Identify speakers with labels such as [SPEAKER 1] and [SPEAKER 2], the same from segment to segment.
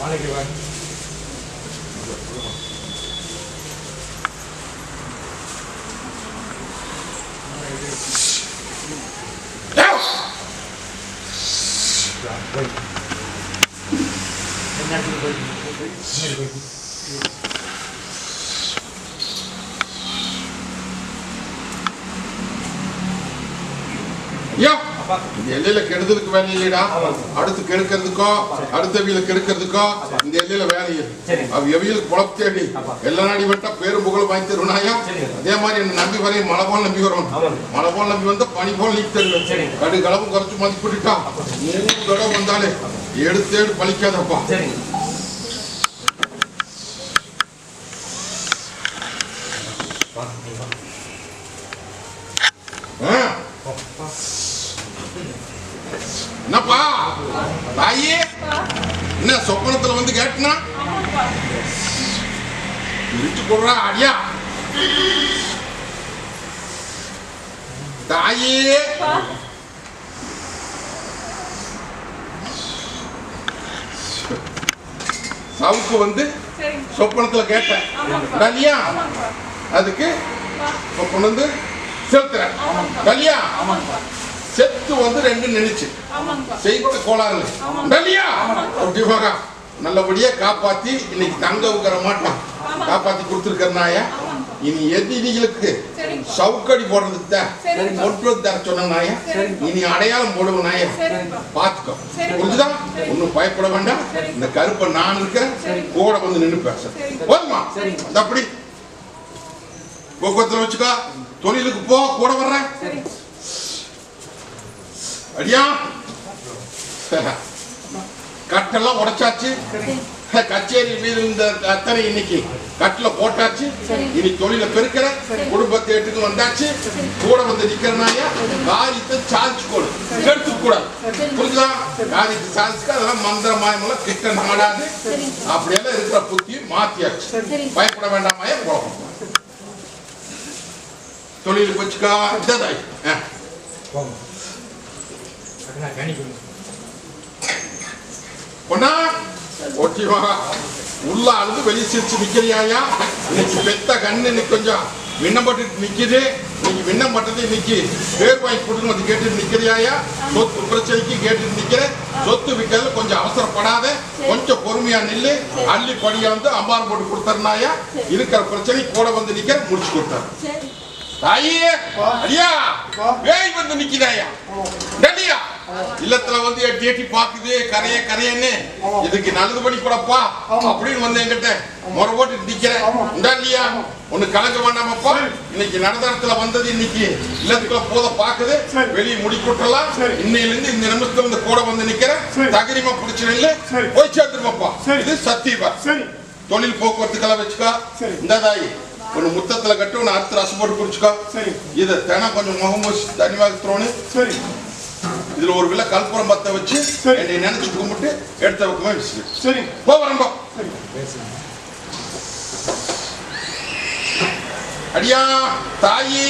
[SPEAKER 1] Vale, que va. Thank you. எல்லையில கெடுதலுக்கு வேலை இல்லைடா. அடுத்து கெடுக்கிறதுக்கோ அடுத்தவியல கெடுக்கிறதுக்கோ இந்த எல்லையில வேலை இல்லை. அவ எவியலுக்கு பொழப்பு தேடி. எல்லா நாடி விட்டா பேரும் புகழ் வாங்கி தருவனாயா
[SPEAKER 2] சரி.
[SPEAKER 1] அதே மாதிரி என்ன நம்பி வரையும் மழை போல் நம்பி வரும். மழை போல் நம்பி வந்தா பனி போல் நீக்கி தருவேன். கடு கலவும் குறைச்சு மதிப்பிட்டுட்டா. மூணு தடவை வந்தாலே எடுத்து எடுத்து பலிக்காதப்பா
[SPEAKER 2] சரிங்க
[SPEAKER 1] ஆ? என்னப்பா தாயி என்ன சொப்பனத்துல வந்து கேட்டனா இடிச்சு போடுறா அடியா தாயி சவுக்கு வந்து சொப்பனத்துல கேட்டேன்.
[SPEAKER 3] ஆமாங்கப்பா
[SPEAKER 1] அதுக்கு சொப்பனம் வந்து செலுத்துறேன்.
[SPEAKER 3] ஆமாங்கப்பா
[SPEAKER 1] செத்து வந்து ரெண்டு நினைச்சு செய்த கோளாறு இல்லையா அப்படி நல்லபடியா காப்பாத்தி இன்னைக்கு தங்க உக்கற மாட்டான் காப்பாத்தி கொடுத்துருக்கறனாயா இனி எதிரிகளுக்கு. சவுக்கடி போடுறதுக்கு தான். ஒன்று தர சொன்ன நாயா
[SPEAKER 3] சரிங்க.
[SPEAKER 1] இனி அடையாளம் போடுவ நாயா
[SPEAKER 3] சரிங்கப்பா
[SPEAKER 1] பாத்துக்கோ
[SPEAKER 3] சரிங்க.
[SPEAKER 1] புரிஞ்சுதா. ஒன்னும் பயப்பட வேண்டாம். இந்த கருப்பை நான் இருக்கேன். கூட வந்து நின்று பேச. போதுமா? அப்படி. போக்குவரத்துல வச்சுக்கோ. தொழிலுக்கு போ. கூட வர்றேன். அடியா? கட்டெல்லாம் உடைச்சாச்சு. கச்சேரி மீது இந்த அத்தனை இன்னைக்கு கட்டில போட்டாச்சு. இனி தொழில பெருக்கிற குடும்பத்தை எட்டுக்கு வந்தாச்சு. கூட வந்து நிக்கிறனாயா காரியத்தை சாதிச்சு கொடு. கெடுத்து கூடாது புரிஞ்சுதா? காரியத்தை சாதிச்சுக்க அதெல்லாம் மந்திர மாயமெல்லாம் கிட்ட நாடாது. அப்படியெல்லாம் இருக்கிற புத்தி மாத்தியாச்சு. பயப்பட வேண்டாமாயா போகணும் தொழிலுக்கு வச்சுக்கா இதாய் பொண்ணா ஒட்டி வா. உள்ள அழுது வெளியே சிரிச்சு நிக்கிறியாயா? இன்னைக்கு பெத்த கண்ணு இன்னைக்கு கொஞ்சம் விண்ணப்பட்டு நிக்குது. இன்னைக்கு விண்ணப்பட்டது இன்னைக்கு பேர் வாங்கி கொடுங்க வந்து கேட்டு நிக்கிறியாயா? சொத்து பிரச்சனைக்கு கேட்டு நிக்கிற சொத்து விற்கிறதுல கொஞ்சம் அவசரப்படாத. கொஞ்சம் பொறுமையா நில்லு. அள்ளி படியா வந்து அம்பாரம் போட்டு கொடுத்தர்னாயா? இருக்கிற பிரச்சனை கூட வந்து நிக்கிற முடிச்சு கொடுத்தாரு. தாயே ஐயா பேய் வந்து நிக்குதாயா? டடியா இல்லத்துல வந்து எட்டி எட்டி பாக்குது கரைய கரையன்னு. இதுக்கு நல்லது பண்ணி கூடப்பா அப்படின்னு வந்து என்கிட்ட முறை போட்டு நிக்கிறேன். இந்தா இல்லையா ஒண்ணு கலக்க வேண்டாமப்பா இன்னைக்கு நடந்தத்துல வந்தது இன்னைக்கு இல்லத்துக்குள்ள போத பாக்குது. வெளியே முடி கொட்டலாம் இன்னையில இருந்து இந்த நிமிஷத்துல வந்து கூட வந்து நிக்கிறேன். தகரிமா பிடிச்சு நில்லு. போய் சேர்த்துருமாப்பா இது சத்தியபா
[SPEAKER 4] சரி.
[SPEAKER 1] தொழில் போக்குவரத்துக்கெல்லாம் வச்சுக்கோ. இந்த தாய் ஒன்று முத்தத்துல கட்டி ஒன்று அறுத்து ரசம் போட்டு குடிச்சுக்கோ. இதை தினம் கொஞ்சம் முகம் பூசி தனியாக துறோன்னு
[SPEAKER 4] சரி.
[SPEAKER 1] இதுல ஒரு விலை கற்பூரம் பத்த வச்சு. என்னை நினைச்சு கும்பிட்டு எடுத்த பக்கமா வச்சு
[SPEAKER 4] சரி.
[SPEAKER 1] போ வரம்போ. அடியா தாயி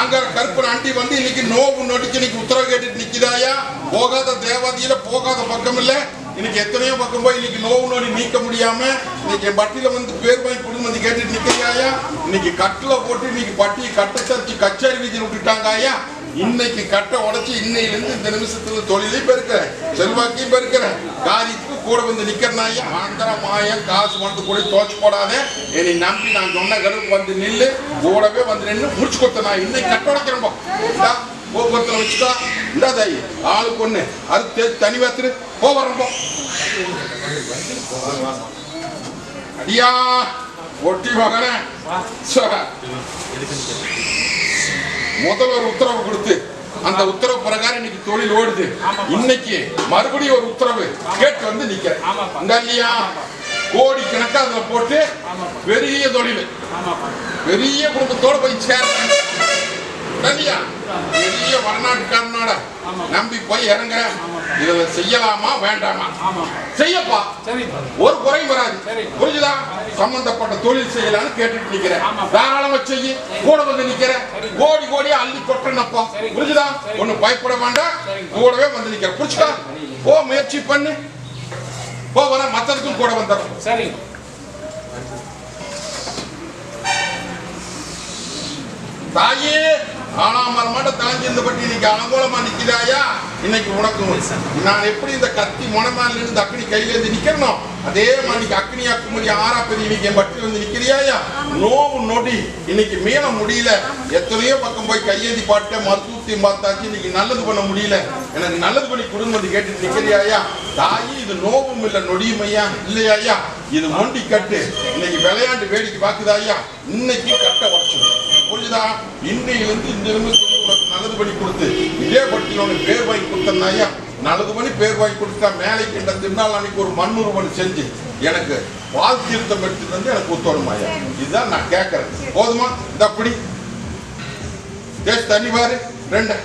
[SPEAKER 1] அங்க கருப்பன் ஆண்டி வந்து இன்னைக்கு நோவு நொடிக்கு இன்னைக்கு உத்தரவு கேட்டுட்டு நிக்குதாயா? போகாத தேவாதியில போகாத பக்கம் இல்ல. இன்னைக்கு எத்தனையோ பக்கம் போய் இன்னைக்கு நோவு நொடி நீக்க முடியாம இன்னைக்கு பட்டியில வந்து பேர் வாங்கி கொடுங்க வந்து கேட்டுட்டு நிக்கிறியாயா? இன்னைக்கு கட்டில போட்டு இன்னைக்கு பட்டி கட்ட தச்சு கச்சேரி வீதியில் விட்டுட்டாங்க ஐயா. இன்னைக்கு கட்டை உடைச்சு இன்னையிலிருந்து இந்த நிமிஷத்துல தொழிலையும் பெருக்கிறேன். செல்வாக்கையும் பெருக்கிறேன். காரியத்துக்கு கூட வந்து நிக்கிறனாயா ஆந்திர மாயம் காசு வந்து கூட தோச்சு போடாத. என்னை நம்பி நான் சொன்ன கடுப்பு வந்து நில்லு. கூடவே வந்து நின்று முடிச்சு கொடுத்தேன் நான். இன்னைக்கு கட்ட உடைக்கிறோம் போ. இந்தா, போக்குவரத்துல வச்சுக்கோ இந்த தாய் ஆளுக்கு ஒண்ணு அறுத்து தனி வாத்துரு. போ அடியா ஒட்டி மகனே. ஒரு உத்தரவு கொடுத்து அந்த உத்தரவு பிரகாரம் இன்னைக்கு தொழில் ஓடுது. இன்னைக்கு மறுபடியும் ஒரு உத்தரவு கேட்டு வந்து நிக்கிறேன். இல்லையா கோடி கணக்கா அதுல போட்டு பெரிய தொழில். பெரிய குடும்பத்தோட போய் சேர்றேன். இல்லையா பெரிய வடநாட்டுக்காரனோட நம்பி போய் இறங்குறேன் இதுல செய்யலாமா வேண்டாமா? செய்யப்பா. ஒரு குறையும் வராது. புரிஞ்சுதா? சம்பந்தப்பட்ட தொழில் செய்யலாம்னு கேட்டுட்டு நிக்கிறேன். தாராளமா செய்ய. கூட வந்து நிக்கிறேன் கோடி கோடியா அள்ளி கொட்டனப்பா புரிஞ்சுதா? ஒண்ணு பயப்பட வேண்டாம். கூடவே வந்து நிக்கிறேன் புரிச்சுதா ஓ முயற்சி பண்ணு. போ வர மத்ததுக்கும் கூட வந்துடுறோம்.
[SPEAKER 2] சரிங்க
[SPEAKER 1] தாயே ஆனாமரமாட்ட தலைஞ்சிருந்த பற்றி இன்னைக்கு அலங்கோலமா நிக்கிறாயா இன்னைக்கு உனக்கு நான் எப்படி இந்த கத்தி முனமால இருந்து அக்னி கையில இருந்து நிக்கணும்? அதே மாதிரி இன்னைக்கு அக்னியா குமரி ஆறா பெரிய இன்னைக்கு என் பட்டி வந்து நிக்கிறியாயா? நோவு நொடி. இன்னைக்கு மீள முடியல. எத்தனையோ பக்கம் போய் கையேந்தி பாட்ட மருத்துவத்தையும் பார்த்தாச்சு. இன்னைக்கு நல்லது பண்ண முடியல. எனக்கு நல்லது பண்ணி குடும்பம் வந்து கேட்டு நிக்கிறியாயா? தாயி இது நோவும் இல்ல நொடியும் ஐயா. இல்லையா இது மொண்டி கட்டு. இன்னைக்கு விளையாண்டு வேடிக்கை பாக்குதாயா இன்னைக்கு கட்ட உடச்சிடும். புரியுதா இன்னையிலிருந்து இந்த நிமிஷத்துக்கு உனக்கு நல்லது பண்ணி கொடுத்து இதே பட்டியல் உனக்கு பேர் வாங்கி கொடுத்தனாயா நல்லது பண்ணி பேர் வாங்கி கொடுத்தா மேலே கிட்ட திருநாள் அன்னைக்கு ஒரு மண்ணுருவன் செஞ்சு எனக்கு பால் தீர்த்தம் எடுத்துட்டு வந்து எனக்கு ஒத்துவணுமாயா இதுதான் நான் கேட்கறேன் போதுமா? இந்த அப்படி தேஸ் தண்ணி பாரு. ரெண்டு.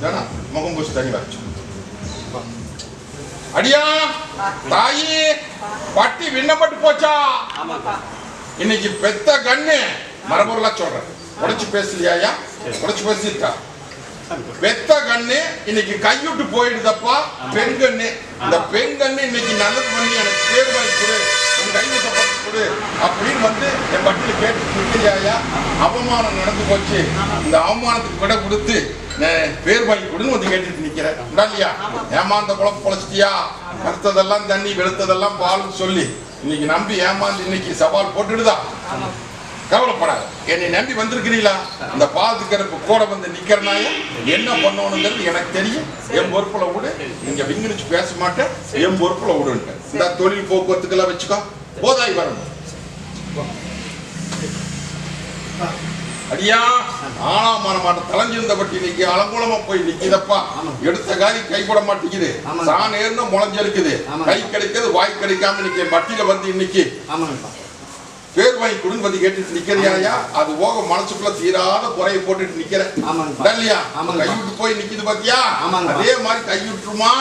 [SPEAKER 1] வேணா முகம் பூசி தண்ணி வச்சு அடியா தாயி பட்டி விண்ணப்பட்டு போச்சா? இன்னைக்கு பெத்த கண்ணு. மரபொருளா சொல்றேன். உடைச்சு பேசலையா உடைச்சு பேசியிருக்கா? பெத்த கண்ணு இன்னைக்கு கைவிட்டு போயிடுதப்பா பெண் கண்ணு. இந்த பெண் கண்ணு இன்னைக்கு நல்லது பண்ணி எனக்கு பேர் வாங்கி கொடு உன் கைவிட்ட பட்டு கொடு அப்படின்னு வந்து என் பட்டியல கேட்டு நிற்கிறியாயா அவமானம் நடந்து போச்சு. இந்த அவமானத்துக்கு விட கொடுத்து பேர் வாங்கி கொடுன்னு வந்து கேட்டுட்டு நிக்கிறேன். இல்லையா? ஏமாந்த குழப்ப பொழைச்சிட்டியா? கருத்ததெல்லாம் தண்ணி வெளுத்ததெல்லாம் பால்னு சொல்லி. இன்னைக்கு நம்பி ஏமாந்து இன்னைக்கு சவால் போட்டுடுதா? கவலைப்படாத. என்னை நம்பி வந்திருக்கிறீங்களா? இந்த பாலத்து கருப்பு கூட வந்து நிக்கிறனாய என்ன பண்ணணுங்கிறது எனக்கு தெரியும். என் பொறுப்புல விடு. நீங்க விங்கிலிச்சு பேச மாட்டேன். என் பொறுப்புல விடுன்ட்டு. இந்த தொழில் போக்குவரத்துக்கெல்லாம் வச்சுக்கோ. போதாய் வரணும். அடியா ஆனா மாட்ட தலைஞ்சிருந்த பட்டி இன்னைக்கு அலங்கோலமா போய் நிக்குதப்பா. எடுத்த காரி கை கூட மாட்டேங்குது. சாணேர்னு முளைஞ்சிருக்குது. கை கிடைக்கிறது வாய் கிடைக்காம என் பட்டியில வந்து இன்னைக்கு. பேர் வாங்கி கொடுன்னு வந்து கேட்டுட்டு நிக்கிறியாயா அது போக மனசுக்குள்ள தீராத குறைய போட்டுட்டு நிக்கிறேன். இல்லையா. கைவிட்டு போய் நிக்குது பாத்தியா. அதே மாதிரி கைவிட்டுருமா?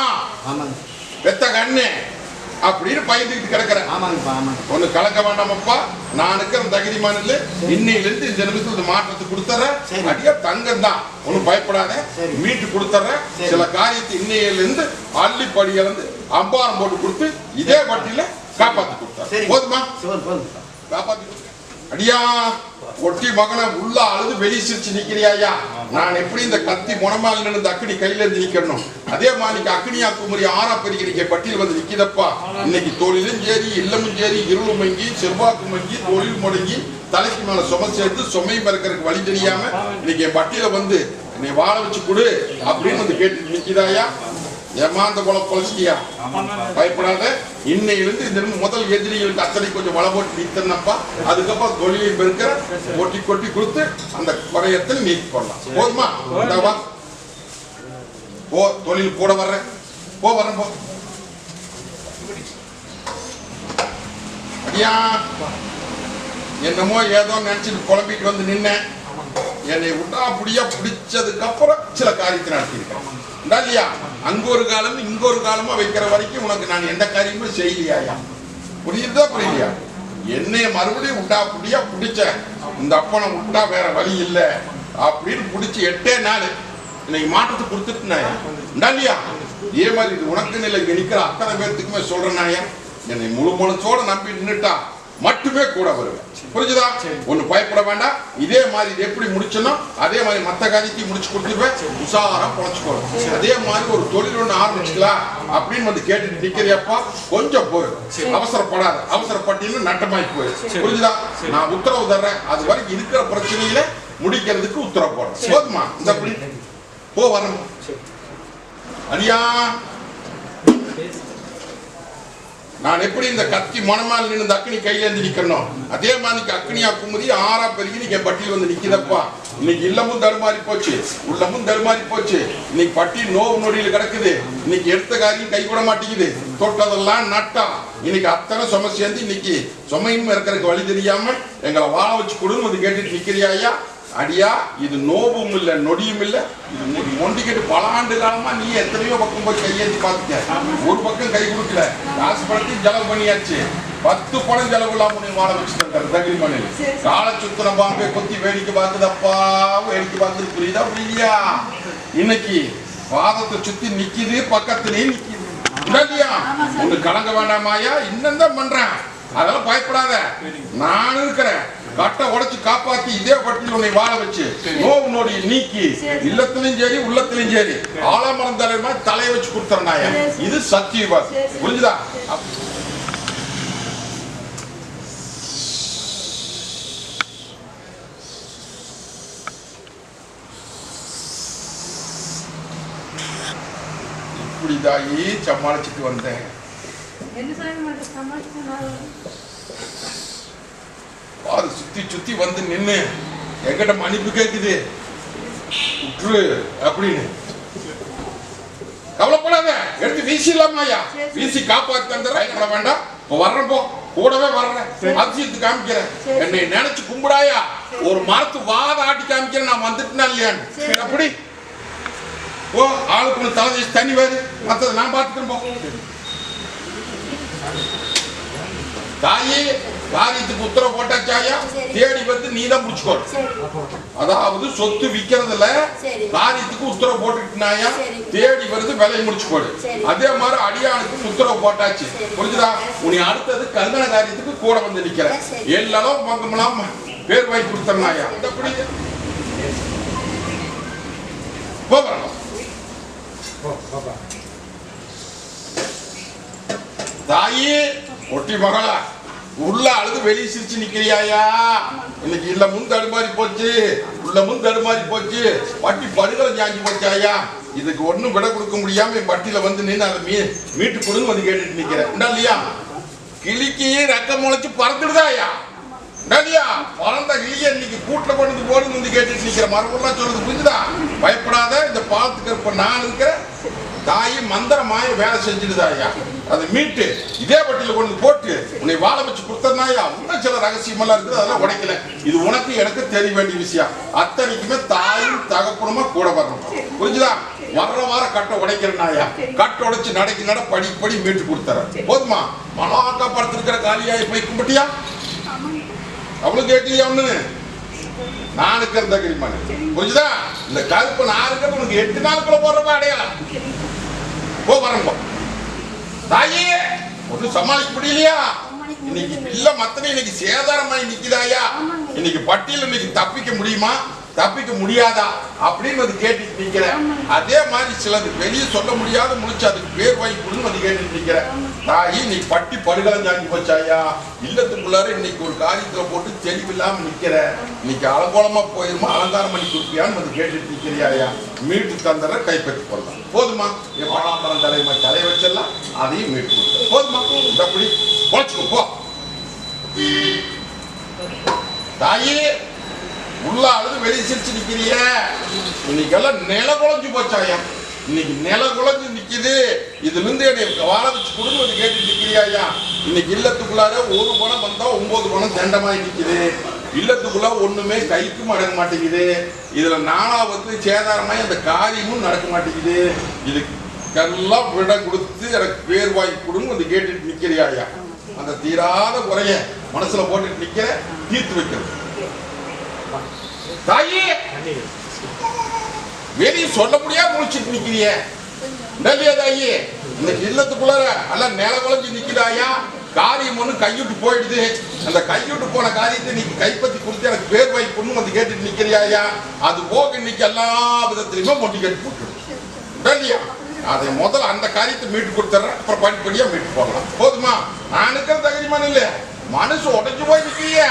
[SPEAKER 3] ஆமாங்க.
[SPEAKER 1] பெத்த கண்ணு. அப்படின்னு பயந்துக்கிட்டு கிடக்குறேன். ஒண்ணு கலக்க வேண்டாமப்பா நான் இருக்கிற தகுதிமானில் இன்னையிலிருந்து இந்த நிமிஷத்துல மாற்றத்தை கொடுத்துறேன். அடியா தங்கம் தான் ஒன்றும் பயப்படாத. மீட்டு கொடுத்துறேன். சில காரியத்தை இன்னையிலிருந்து அள்ளி படியில இருந்து அம்பாரம் போட்டு கொடுத்து இதே வட்டியில காப்பாத்தி கொடுத்தாரு
[SPEAKER 3] சரி
[SPEAKER 1] போதுமா. அடியா ஒட்டி மகனை உள்ள அழுது வெளியே சிரிச்சு நிக்கிறியாயா நான் எப்படி இந்த கத்தி முனமால நின்று அக்கடி கையில இருந்து நிக்கணும்? அதே மாதிரி அக்னியா குமரி ஆறா பெருக்கி பட்டியல் வந்து நிக்கிதப்பா. இன்னைக்கு தொழிலும் சரி இல்லமும் சரி இருளும் மங்கி செவ்வாக்கு மங்கி தொழில் முடங்கி தலைக்கு மேல சும சேர்த்து சுமை பறக்கிறதுக்கு வழி தெரியாம இன்னைக்கு என் பட்டியல வந்து நீ வாழ வச்சு கொடு அப்படின்னு வந்து கேட்டு நிக்கிதாயா ஏமாந்த குல பொழைச்சிட்டியா பயப்படாத. இன்னையிலிருந்து இந்த முதல் எதிரிகளுக்கு அத்தனை கொஞ்சம் வள போட்டு நித்தனப்பா அதுக்கப்புறம் தொழிலை பெருக்கிற கொட்டி கொட்டி கொடுத்து அந்த குறையத்தில் நீக்கி போடலாம் போதுமா? வா. போ தொழில் கூட வர்றேன். போ வரேன் போ. ஐயா என்னமோ ஏதோ நினைச்சிட்டு குழம்பிட்டு வந்து நின்னேன். என்னை விட்டா அப்படியா பிடிச்சதுக்கு அப்புறம் சில காரியத்தை நடத்தியிருக்கேன் இல்லையா அங்க ஒரு காலம் இங்க ஒரு காலமா வைக்கிற வரைக்கும் உனக்கு நான் எந்த காரியமும் செய்யலையா புரியுதா புரியலையா? என்னைய மறுபடியும் விட்டா புடியா? பிடிச்ச இந்த அப்பனை விட்டா வேற வழி இல்லை. அப்படின்னு பிடிச்சி எட்டே நாள். இன்னைக்கு மாற்றத்தை கொடுத்துட்டுனாயா இந்தா இல்லையா? இதே மாதிரி இது உனக்கு நிலை இங்க அத்தனை பேர்த்துக்குமே சொல்றேனாயா என்னை முழு முழுச்சோட நம்பி நின்னுட்டா. மட்டுமே கூட வருவேன். புரிஞ்சுதா? ஒண்ணு பயப்பட வேண்டாம். இதே மாதிரி இது எப்படி முடிச்சனோ அதே மாதிரி மத்த காரியத்தையும் முடிச்சு கொடுத்துருவேன். உஷாரா பொழைச்சுக்கணும் அதே மாதிரி ஒரு தொழில் ஒண்ணு ஆரம்பிச்சுக்கலாம் அப்படின்னு வந்து கேட்டுட்டு நிக்கிறியப்பா கொஞ்சம் பொறு அவசரப்படாத. அவசரப்பட்டீங்கன்னா நட்டமாய் போயிரு. புரிஞ்சுதா? நான் உத்தரவு தர்றேன். அது வரைக்கும் இருக்கிற பிரச்சனையில முடிக்கிறதுக்கு உத்தரவு போடுறேன் போதுமா? இந்த அப்படி போ வரணும். அடியா நான் எப்படி இந்த கத்தி மனமால் நின்று இந்த அக்னி கையில இருந்து நிக்கணும் அதே மாதிரி அக்னியா குமுதி ஆறா பெருகி நீங்க பட்டியல் வந்து நிக்கிறப்பா. இன்னைக்கு இல்லமும் தருமாறி போச்சு. உள்ளமும் தருமாறி போச்சு. இன்னைக்கு பட்டி நோவு நொடியில் கிடக்குது. இன்னைக்கு எடுத்த காரியம் கை கூட மாட்டேங்குது. தொட்டதெல்லாம் நட்டா. இன்னைக்கு அத்தனை சுமை சேர்ந்து இன்னைக்கு சுமையும் இருக்கிறதுக்கு வழி தெரியாம எங்களை வாழ வச்சு கொடுன்னு வந்து கேட்டுட்டு நிக்கிறியா அடியா இது நோவும் இல்ல நொடியும் இல்ல இது மொண்டிக்கிட்டு பல ஆண்டு காலமா நீ எத்தனையோ பக்கம் போய் கையேந்தி பார்த்துட்ட. ஒரு பக்கம் கை கொடுக்கல. காசு பணத்தையும் செலவு பண்ணியாச்சு. பத்து பணம் செலவு இல்லாம நீ வாழ வச்சுட்டு தகிரி மண்ணில் கால சுத்தன பாம்பே கொத்தி வேடிக்கை பார்க்குதப்பா வேடிக்கை பார்த்து புரியுதா புரியலையா இன்னைக்கு பாதத்தை சுத்தி நிக்குது பக்கத்துலயே நிக்குது. ஒண்ணு கலங்க வேண்டாமாயா இன்னும் தான் பண்றேன். அதெல்லாம் பயப்படாத. நான் இருக்கிறேன். கட்டை உடைச்சு காப்பாத்தி இதே பட்டியல் உன்னை வாழ வச்சு. நோவு நோடி நீக்கி. இல்லத்திலும் சரி உள்ளத்திலும் சரி. ஆலமரம் தலை மாதிரி தலையை வச்சு கொடுத்துறேன்டாயா இது சத்தியவாஸ் புரிஞ்சுதா? அப்- இப்படி தாயி சமாளிச்சுட்டு வந்தேன் பாரு சுத்தி சுத்தி வந்து நின்னு என்கிட்ட மன்னிப்பு கேக்குது. விட்டுரு அப்படின்னு. கவலைப்படாத எடுத்து வீசிடலாமாயா வீசி காப்பாத்தி பயப்பட வேண்டாம். இப்போ வர்றேன் போ. கூடவே வர்றேன். அதிசயத்து காமிக்கிறேன். என்னை நினைச்சு கும்பிடாயா ஒரு மரத்து வாத ஆட்டி காமிக்கிறேன். நான் வந்துட்டேனா இல்லையான்னு. அப்படி. ஓ ஆளுக்கு தலை வீசி தண்ணி வேறு. மற்றதை நான் பார்த்துக்கிறேன் தாயி காரியத்துக்கு உத்தரவு போட்டாச்சாயா தேடி வந்து நீ தான் முடிச்சுக்கோ அதாவது சொத்து விக்கிறதுல. காரியத்துக்கு உத்தரவு போட்டுக்கிட்டாயா. தேடி வருது விலையை முடிச்சு போடு
[SPEAKER 2] சரி.
[SPEAKER 1] அதே மாதிரி அடியானுக்கு உத்தரவு போட்டாச்சு. புரிஞ்சுதா? உனி அடுத்தது கல்யாண காரியத்துக்கு கூட வந்து நிக்கிற. எல்லாரும் பங்கமெல்லாம் பேர் வாங்கி கொடுத்தனாயா எப்படி போகிறோம் தாயி ஒட்டி மகளா. உள்ள அழுது வெளியே சிரிச்சு நிக்கிறியாயா? இன்னைக்கு இல்ல முன் தடுமாறி போச்சு. உள்ள முன் தடுமாறி போச்சு. வட்டி படுகளை ஜாஞ்சி போச்சாயா? இதுக்கு ஒண்ணும் விட கொடுக்க முடியாம என் வந்து நின்று அதை மீ மீட்டு கொடுங்க வந்து கேட்டுட்டு நிக்கிறேன். உண்டா இல்லையா? கிளிக்கு ரக்கம் முளைச்சு பறந்துடுதாயா? உண்டா இல்லையா? பறந்த கிளிய இன்னைக்கு கூட்டில் கொண்டு வந்து போடுங்க வந்து கேட்டுட்டு நிக்கிற மரபுலாம் சொல்றது புரிஞ்சுதா? பயப்படாத இந்த பாலத்துக்கு இப்ப நான் இருக்கிறேன். தாயி மந்திரமாய வேலை செஞ்சிடுதாயா? அதை மீட்டு இதே பட்டியல கொண்டு போட்டு உன்னை வாழ வச்சு கொடுத்தனாயா இன்னும் சில ரகசியமெல்லாம் இருக்குது அதெல்லாம் உடைக்கல. இது உனக்கு எனக்கு தெரிய வேண்டிய விஷயம். அத்தனைக்குமே தாயும் தகப்பனுமா கூட வரணும். புரிஞ்சுதா? வர்ற வார கட்டை உடைக்கிறனாயா கட்டை உடைச்சு நடைக்கு நட படி படி மீட்டு கொடுத்துறேன். போதுமா? மனோகா படுத்திருக்கிற காலியாய் போய் கும்பிட்டியா? அவளும் கேட்கலையா ஒண்ணு? நான் இருக்கிற தகிரிமான் புரிஞ்சுதா? இந்த கருப்பு நான் இருக்கிறது உனக்கு எட்டு நாளுக்குள்ள போடுறப்ப அடையலாம் போ வரம்போ தாயே ஒன்றும் சமாளிக்க முடியலையா? இன்னைக்கு இல்ல மத்தனை இன்னைக்கு சேதாரமாய் நிக்குதாயா? இன்னைக்கு பட்டியல் இன்னைக்கு தப்பிக்க முடியுமா? தப்பிக்க முடியாதா? அப்படின்னு வந்து கேட்டுட்டு நிக்கிறேன். அதே மாதிரி சிலது வெளியே சொல்ல முடியாத முடிச்சு அதுக்கு பேர் வாங்கி கொடுன்னு வந்து கேட்டுட்டு நிக்கிறேன். தாயி நீ பட்டி படுகலம் போச்சாயா இல்லத்துக்குள்ளார இன்னைக்கு ஒரு காரியத்துல போட்டு தெளிவில்லாம நிக்கிற. இன்னைக்கு அலங்கோலமா போயிருமா? அலங்காரம் பண்ணி கொடுப்பியான்னு வந்து கேட்டுட்டு நிக்கிறியாயா? மீட்டு தந்துற கைப்பற்றி போடலாம் போதுமா? என் பாலாம்பரம் தலைமை தலை வச்சிடலாம். அதையும் மீட்டு கொடுத்தேன் போதுமா? இந்த அப்படி பொழைச்சுக்கோ போ. தாயி உள்ள அழுது வெளியே சிரிச்சு நிக்கிறிய. இன்னைக்கெல்லாம் நில குழஞ்சு போச்சாயா? இன்னைக்கு நில குழஞ்சு நிக்குது. இதுல இருந்து என்னை வாழ வச்சு கொடுங்க கேட்டு நிக்கிறியாயா இன்னைக்கு இல்லத்துக்குள்ளார ஒரு பணம் வந்தா ஒன்பது பணம் தண்டமாய் நிக்குது. இல்லத்துக்குள்ள ஒண்ணுமே கைக்கும் அடங்க மாட்டேங்குது. இதுல நானாவது சேதாரமாய் அந்த காரியமும் நடக்க மாட்டேங்குது. இதுக்கெல்லாம் விட கொடுத்து எனக்கு பேர் வாங்கி கொடுங்க வந்து கேட்டுட்டு நிக்கிறியாயா அந்த தீராத குறைய மனசுல போட்டுட்டு நிக்கிற தீர்த்து வைக்கிறது தாயே! வெளியே சொல்ல முடியாம முடிச்சிட்டு நிக்கிறிய இல்லையா இந்த இல்லத்துக்குள்ளார எல்லாம் நில குழஞ்சு நிக்கிறாயா? காரியம் ஒண்ணு கைவிட்டு போயிடுது. அந்த கைவிட்டு போன காரியத்தை நீ கைப்பற்றி கொடுத்து எனக்கு பேர் வைப்புன்னு பொண்ணு வந்து கேட்டுட்டு நிக்கிறியாயா? அது போக இன்னைக்கு எல்லா விதத்திலுமே மொட்டி கட்டி போட்டுடும் இல்லையா அதை முதல்ல அந்த காரியத்தை மீட்டு கொடுத்துட்றேன் அப்புறம் படிப்படியா மீட்டு போடலாம். போதுமா? நான் இருக்கிற தகுதிமான இல்ல மனசு உடைஞ்சு போய் நிக்கிறிய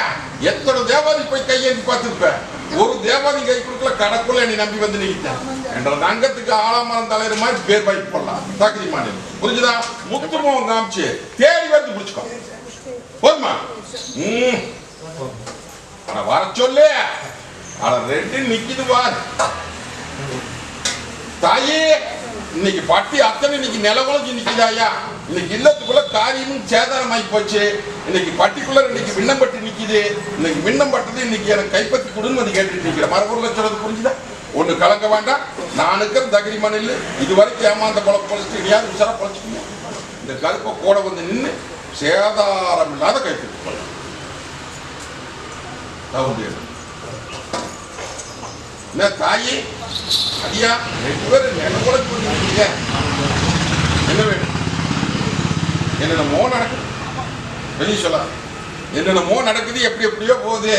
[SPEAKER 1] எத்தனை தேவாதி போய் கையேந்தி பார்த்துருப்பேன் ஒரு தேவாதி கை கொடுக்கல கடக்குள்ள என்னை நம்பி வந்து நிக்கிட்டேன் என்ற தங்கத்துக்கு ஆளாமரம் தலைவர் மாதிரி பேர் வாங்கி போடலாம் தகுதி மாநில புரிஞ்சுதா? முத்துமோகம் காமிச்சு தேடி வந்து பிடிச்சுக்கோ போதுமா? ம். ஆனா வர சொல்லு. ஆனா ரெண்டு நிக்குது பாரு. தாயே. இன்னைக்கு பட்டி அத்தனை இன்னைக்கு நிலகுலஞ்சு நிக்குதாயா? இன்னைக்கு இல்லத்துக்குள்ள காரியமும் சேதாரமாயி போச்சு. இன்னைக்கு பட்டிக்குள்ள இன்னைக்கு விண்ணப்பட்டு நிற்கிது இன்னைக்கு விண்ணப்பட்டது இன்னைக்கு எனக்கு கைப்பற்றி கொடுன்னு வந்து கேட்டுட்டு நிக்கிற. மரபூர்ல சொல்றது புரிஞ்சுதா? ஒண்ணு கலங்க வேண்டாம். நான் இருக்கிற தகிரி மணில் இது வரைக்கும் ஏமாந்த பொழப்பு பொழைச்சிட்டு யாரும் உசாரா பொழைச்சிக்கீங்க இந்த கருப்பை கூட வந்து நின்று சேதாரம் இல்லாத கைப்பற்றி கொள்ளலாம். தகுதி என்ன தாயே அடியா ரெண்டு பேரும் என்ன கூட சொல்லிருக்கீங்க? என்ன வேணும்? என்னென்னமோ நடக்குது. வெளியே சொல்ல. என்னென்னமோ நடக்குது எப்படி எப்படியோ போகுது.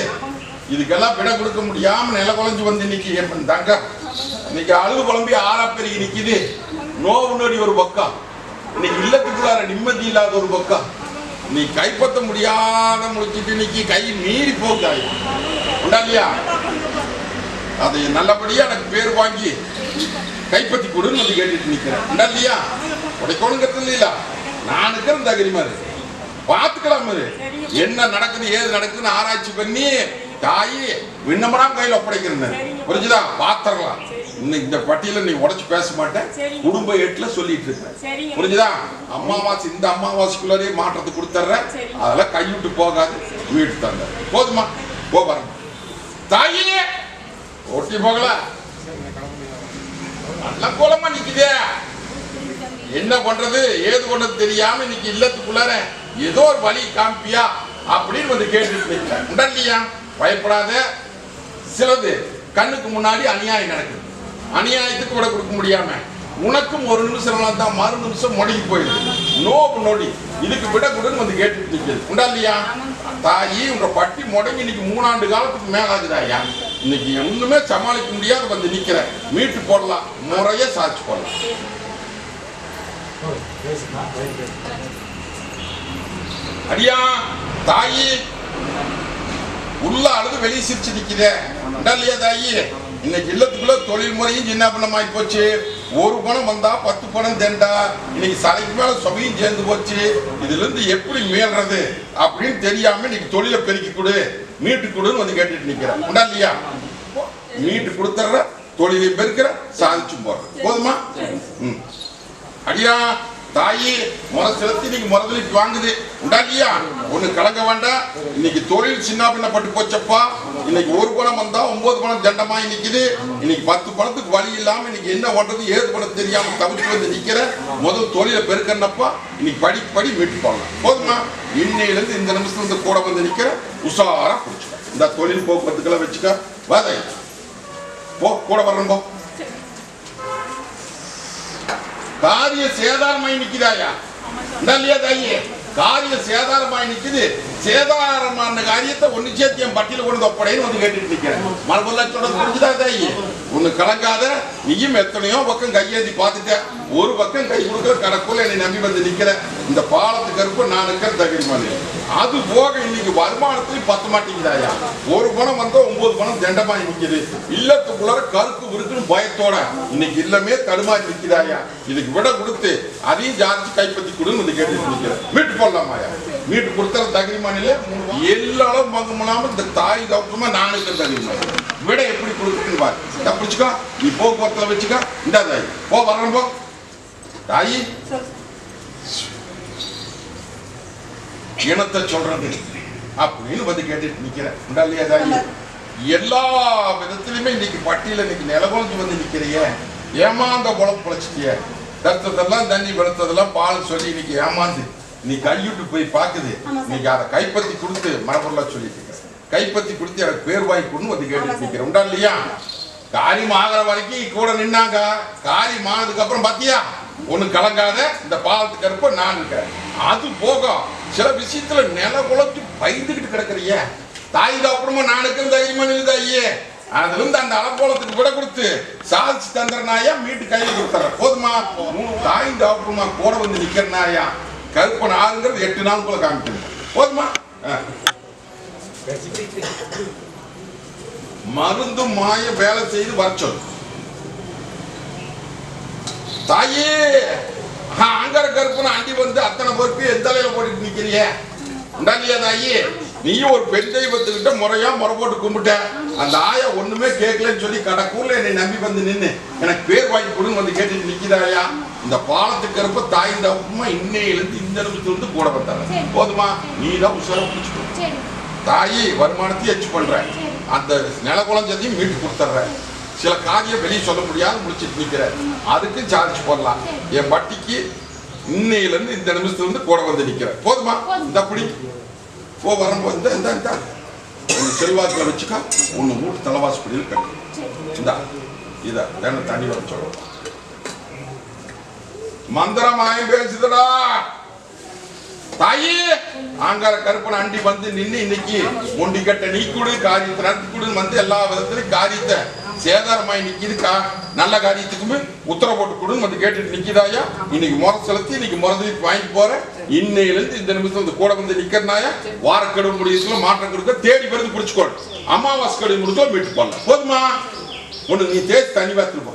[SPEAKER 1] இதுக்கெல்லாம் விட கொடுக்க முடியாம நில குழஞ்சு வந்து இன்னைக்கு என் தங்க இன்னைக்கு அழுகு குழம்பி ஆறா பெருகி நிற்கிது நோவு நொடி ஒரு பக்கம் இன்னைக்கு இல்லத்துக்குள்ளார நிம்மதி இல்லாத ஒரு பக்கம் நீ கைப்பற்ற முடியாத முடிச்சிட்டு இன்னைக்கு கை மீறி போகுதாய் உண்டா இல்லையா? அதை நல்லபடியா எனக்கு பேர் வாங்கி கைப்பற்றி கொடுன்னு வந்து கேட்டுட்டு நிக்கிறேன். உண்டா இல்லையா? உடைக்கணுங்கிறது இல்லையா நான் இருக்கிறேன் தகரிமா பார்த்துக்கலாம் என்ன நடக்குது ஏது நடக்குதுன்னு ஆராய்ச்சி பண்ணி தாயி விண்ணப்படாம கையில் ஒப்படைக்கிறேன் புரிஞ்சுதா? பாத்திரலாம் இன்னும் இந்த பட்டியல நீ உடச்சு பேச மாட்டேன். குடும்ப எட்டுல சொல்லிட்டு இருக்கேன் புரிஞ்சுதா? அம்மாவாசை இந்த அம்மாவாசிக்குள்ளே மாற்றத்தை
[SPEAKER 2] கொடுத்துட்ற
[SPEAKER 1] அதெல்லாம் கைவிட்டு போகாது வீட்டு தந்த போதுமா? போ பாருங்க. தாயே! ஓட்டி போகல. நல்ல கோலமா நிக்குதே. என்ன பண்றது? ஏது பண்றது தெரியாம இன்னைக்கு இல்லத்துக்குள்ளார ஏதோ ஒரு வழி காமிப்பியா அப்படின்னு வந்து கேட்டுட்டு இருக்கேன். உடல்லையா பயப்படாத. சிலது கண்ணுக்கு முன்னாடி அநியாயம் நடக்குது. அநியாயத்துக்கு விட கொடுக்க முடியாம. உனக்கும் ஒரு நிமிஷம் தான் மறு நிமிஷம் முடங்கி போயிடுது நோவு நொடி இதுக்கு விட கொடுன்னு வந்து கேட்டுட்டு நிற்கிறது உண்டா இல்லையா? தாயி உங்க பட்டி முடங்கி இன்னைக்கு மூணாண்டு காலத்துக்கு மேல ஏன் இன்னைக்கு ஒண்ணுமே சமாளிக்க முடியாத வந்து நிக்கிற. மீட்டு போடலாம். முறைய சாட்சி போடலாம். அடியா தாயி. உள்ள அழுது வெளியே சிரிச்சு நிக்குதே. இல்லையா தாயி? இன்னைக்கு இல்லத்துக்குள்ள தொழில் முறையும் சின்ன பண்ணமாயி போச்சு. ஒரு பணம் வந்தா பத்து பணம் தேண்டா. இன்னைக்கு சலைக்கு மேல சொகையும் சேர்ந்து போச்சு. இதுல இருந்து எப்படி மேல்றது? அப்படின்னு தெரியாம இன்னைக்கு தொழிலை பெருக்கி கொடு. மீட்டு கொடுன்னு வந்து கேட்டுட்டு நிக்கிறேன். உண்டா இல்லையா? மீட்டு கொடுத்துட்ற தொழிலை பெருக்கிற சாதிச்சு போடுற. போதுமா? ம். அடியா தாயி முறை செலுத்தி இன்னைக்கு முறதலிக்கு வாங்குது. உண்டாக்கியா? ஒண்ணு கலங்க வேண்டாம். இன்னைக்கு தொழில் சின்ன பின்னப்பட்டு போச்சப்பா. இன்னைக்கு ஒரு பணம் வந்தா ஒன்பது பணம் தண்டமாயி நிக்குது. இன்னைக்கு பத்து பணத்துக்கு வழி இல்லாம இன்னைக்கு என்ன பண்றது ஏது பணம் தெரியாம தவிர்த்து வந்து நிக்கிற முதல் தொழிலை பெருக்கன்னப்பா இன்னைக்கு படி படி மீட்டு போடலாம். போதுமா? இன்னையில இருந்து இந்த நிமிஷத்துல இருந்து கூட வந்து நிக்கிற உஷாரா பிடிச்சிக்க இந்த தொழில் போக்குவரத்துக்கெல்லாம் வச்சுக்க. வாதை. போ கூட வரணும் போ. காரிய சேதாரமாய் நிற்கிறாயா? இல்லையா தாயி காரியம் சேதாரமாய் நிக்குது. சேதாரமான காரியத்தை ஒண்ணு சேர்த்து என் பட்டியல கொண்டு ஒப்படைன்னு வந்து கேட்டுட்டு நிக்கிறேன். மலபுல்லாச்சோட புரிஞ்சுதா தாயி ஒண்ணு கலங்காத நீயும் எத்தனையோ பக்கம் கையேந்தி பார்த்துட்ட. ஒரு பக்கம் கை கொடுக்க கடக்குள்ள என்னை நம்பி வந்து நிக்கிற. இந்த பாலத்துக்கு கருப்பு நான் இருக்கிற தகுதி அது போக இன்னைக்கு வருமானத்துலயும் பத்த மாட்டேங்குதாயா? ஒரு பணம் வந்தா ஒன்பது பணம் தண்டமாய் நிற்கிது இல்லத்துக்குள்ளார கருக்கு இருக்குன்னு பயத்தோட இன்னைக்கு இல்லமே தடுமாறி நிற்கிறாயா இதுக்கு விட கொடுத்து அதையும் ஜாதி கைப்பற்றி கொடுன்னு வந்து கேட்டு நிக்கிறேன். மீட்டு போடலாமாயா மீட்டு கொடுத்தற தகுதி மாநில எல்லா அளவு பங்கு பண்ணாம இந்த தாய் தப்புமா நான் இருக்கிற மாநிலம் விட எப்படி கொடுக்குறேன்னு பாரு. இந்தா பிடிச்சுக்கோ. நீ போக்குவரத்துல வச்சுக்கோ. இந்தா தாய். போ வரணும் போ. தாயி. இனத்தை சொல்றது அப்படின்னு வந்து கேட்டுட்டு நிக்கிறேன் உண்டா இல்லையா தாயி? எல்லா விதத்திலுமே இன்னைக்கு பட்டியல இன்னைக்கு நிலவொழிஞ்சு வந்து நிக்கிறிய. ஏமாந்த குழப்பு பிழைச்சிட்டிய. தத்ததெல்லாம் தண்ணி வெளுத்ததெல்லாம் பால் சொல்லி இன்னைக்கு ஏமாந்து நீ கைவிட்டு போய் பாக்குது. இன்னைக்கு அதை கைப்பற்றி கொடுத்து மரபொருளா சொல்லிட்டு கைப்பற்றி கொடுத்து எனக்கு பேர் வாங்கி கொடுன்னு வந்து நிக்கிறேன். உண்டா இல்லையா? காரியம் ஆகிற வரைக்கும் கூட நின்னாங்க. காரியம் ஆனதுக்கு அப்புறம் பாத்தியா? ஒண்ணு கலங்காத. இந்த பாலத்துக்கு கருப்ப நான் இருக்கேன். அது போக சில விஷயத்துல நில குலத்து பயந்துகிட்டு கிடக்குறிய. தாய் அப்புறமா நான் இருக்கிற தைரியமா தாயே அதுல இருந்து அந்த அலங்கோலத்துக்கு விட கொடுத்து சாதிச்சு தந்துறனாயா மீட்டு கையில கொடுத்துற போதுமா? தாய் அப்புறமா கூட வந்து நிக்கிறனாயா கற்பனை ஆறுங்கிறது எட்டு நாளுக்குள்ள காமிக்கணும் போதுமா? மருந்து மாய வேலை செய்து வர சொல்லு. தாயே அங்கர கற்பனை அண்டி வந்து அத்தனை பொறுப்பு எந்த தலையில போட்டுட்டு நிக்கிறிய. உண்டாலியா தாயி? நீயும் ஒரு பெண் தெய்வத்துக்கிட்ட முறையா முறை போட்டு கும்பிட்ட. அந்த ஆயா ஒண்ணுமே கேட்கலன்னு சொல்லி கடக்கூர்ல என்னை நம்பி வந்து நின்னு. எனக்கு பேர் வாங்கி கொடுங்க வந்து கேட்டுட்டு நிக்கிறாயா இந்த பாலத்துக்கு கருப்ப தாய் தப்புமா இன்னையிலிருந்து இந்த நிமிஷத்துல இருந்து கூட
[SPEAKER 2] சரி.
[SPEAKER 1] போதுமா? நீ தான் உஷாரா பிடிச்சிக்கோ
[SPEAKER 2] சரி.
[SPEAKER 1] தாயி வருமானத்தையும் எச்சு பண்றேன் அந்த நில குழஞ்சதையும் மீட்டு கொடுத்துட்றேன் சில காரியம் வெளியே சொல்ல முடியாத முடிச்சிட்டு நிக்கிறேன் அதுக்கு சார்ஜ் போடலாம். என் பட்டிக்கு இன்னையில இருந்து இந்த நிமிஷத்துல இருந்து கூட வந்து நிக்கிறேன் போதுமா? இந்த அப்படி போ வரும்போது இந்த இந்த இந்த. ஒன்று செல்வாக்கில் வச்சுக்கா. ஒன்று மூட்டு தலைவாசப்படியில் கட்டு. இந்தா. இதை தினம் தண்ணி வர சொல்லுவோம். மந்திரம் மாயம் பேசுதடா. தாயி ஆங்கார கருப்பன் அண்டி வந்து நின்னு இன்னைக்கு ஒண்டி கட்ட நீ கொடு காரியத்தை நடத்தி கொடுன்னு வந்து எல்லா விதத்திலும் காரியத்தை சேதாரமாய் நிக்கிதுக்கா? நல்ல காரியத்துக்குமே உத்தரவு போட்டு கொடுன்னு வந்து கேட்டுட்டு நிக்கிதாயா? இன்னைக்கு முறை செலுத்தி இன்னைக்கு முறை வாங்கி போற. இன்னையில இருந்து இந்த நிமிஷம் இந்த கூட வந்து நிக்கிறனாயா? வாரக்கெடு முடியத்துல மாற்றம் கொடுக்க தேடி பிறந்து பிடிச்சுக்கோடு அமாவாசை கடு முடிச்சோ மீட்டு போடலாம் போதுமா? ஒண்ணு நீ தேடி தனி பார்த்துட்டு போ.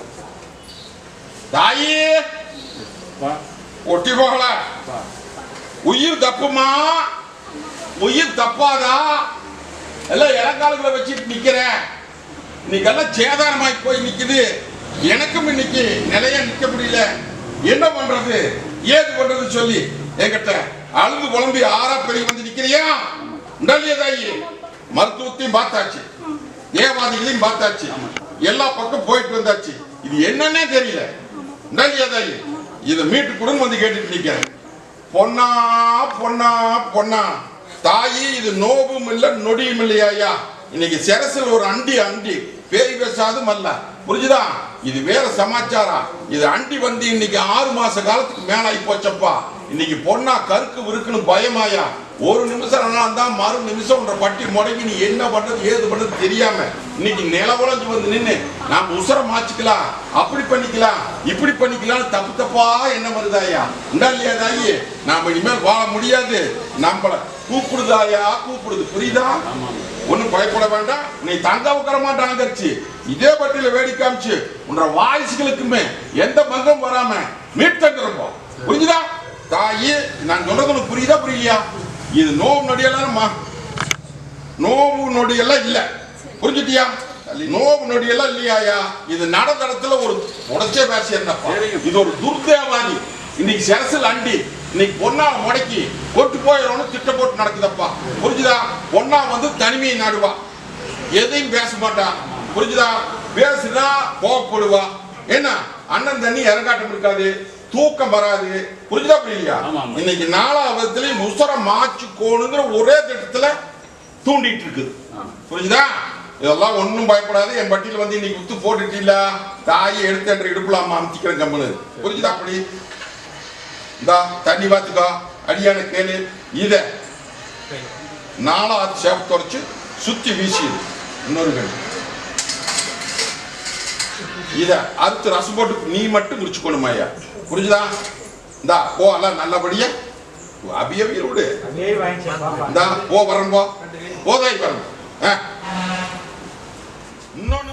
[SPEAKER 1] தாயி! ஒட்டி போகல உயிர் தப்புமா? உயிர் தப்பாதா? எல்லாம் இலக்காலங்களை வச்சுட்டு நிக்கிறேன். இன்னைக்கெல்லாம் சேதாரமாய் போய் நிக்குது. எனக்கும் இன்னைக்கு நிலையா நிக்க முடியல. என்ன பண்றது? ஏது பண்றது சொல்லி என்கிட்ட அழுது குழம்பி ஆறா பெரிய வந்து நிக்கிறியா? உடலியதாயி மருத்துவத்தையும் பார்த்தாச்சு. தேவாதிகளையும் பார்த்தாச்சு. எல்லா பக்கம் போயிட்டு வந்தாச்சு. இது என்னன்னே தெரியல. உடலியதாயி இதை மீட்டு கொடுன்னு வந்து கேட்டுட்டு நிக்கிறேன் பொன்னா பொன்னா பொன்னா தாயி இது நோவும் இல்ல நொடியும் இல்லையா இன்னைக்கு சிரசில் ஒரு அண்டி அண்டி. பேய் பேசாதும் அல்ல. புரிஞ்சுதா? இது வேற சமாச்சாரம். இது அண்டி வந்து இன்னைக்கு ஆறு மாச காலத்துக்கு மேலாகி போச்சப்பா. இன்னைக்கு பொண்ணா கருக்கு விருக்குன்னு பயமாயா? ஒரு நிமிஷம் நல்லா தான் மறு நிமிஷம் உன்ற பட்டி முடங்கி நீ என்ன பண்றது ஏது பண்றது தெரியாம இன்னைக்கு நிலவுலஞ்சு வந்து நின்று நாம உசர மாச்சுக்கலாம் அப்படி பண்ணிக்கலாம் இப்படி பண்ணிக்கலாம் தப்பு தப்பா என்ன வருதாயா? உண்டா இல்லையா தாயி? நாம இனிமேல் வாழ முடியாது. நம்மள கூப்பிடுதாயா? கூப்பிடுது. புரியுதா? ஒண்ணும் பயப்பட வேண்டாம். நீ தங்க உட்கார மாட்டாங்கச்சு இதே பட்டியல வேடி காமிச்சு. உன்ற வாரிசுகளுக்குமே எந்த பங்கம் வராம மீட் தந்துருப்போம் புரிஞ்சுதா? தாயி நான் சொல்றது உனக்கு புரியுதா புரியலையா? இது நோவு நொடியெல்லாம் நோவு நொடியெல்லாம் இல்ல. புரிஞ்சுட்டியா? நோவு நொடியெல்லாம் இல்லையாயா? இது நடந்தடத்துல ஒரு உடச்சே பேசி என்னப்பா? இது ஒரு துர்தேவாதி இன்னைக்கு சிரசில் அண்டி. இன்னைக்கு பொண்ணா முடக்கி கொட்டு போயிடணும் திட்ட போட்டு நடக்குதப்பா. புரிஞ்சுதா? பொண்ணா வந்து தனிமையை நாடுவா. எதையும் பேச மாட்டா. புரிஞ்சுதா? பேசுனா கோவப்படுவா. என்ன? அண்ணன் தண்ணி இறங்காட்டம் இருக்காது. தூக்கம் வராது. புரிஞ்சுதா புரியலையா. இன்னைக்கு நாலாவதுலயும் முசர மாச்சு கோணுங்கிற ஒரே திட்டத்துல தூண்டிட்டு இருக்குது புரிஞ்சுதா? இதெல்லாம் ஒண்ணும் பயப்படாது. என் பட்டியல வந்து இன்னைக்கு உத்து போட்டுட்டீல்ல? தாயை எடுத்து என்ற இடுப்புல அம்மா அமுத்திக்கிறேன் கம்முனு புரிஞ்சுதா அப்படி இந்தா தண்ணி பார்த்துக்கோ அடியான கேளு. இத நாலாவது சேவ் தொடச்சு சுத்தி வீசிடு. இன்னொரு கண் இத அறுத்து ரசம் போட்டு நீ மட்டும் குடிச்சுக்கணும் ஐயா புரிஞ்சுதா? இந்தா போ எல்லாம் நல்லபடியா. அபிய விடு இந்தா போ வரணும் போ. போதை வரணும் இன்னொன்னு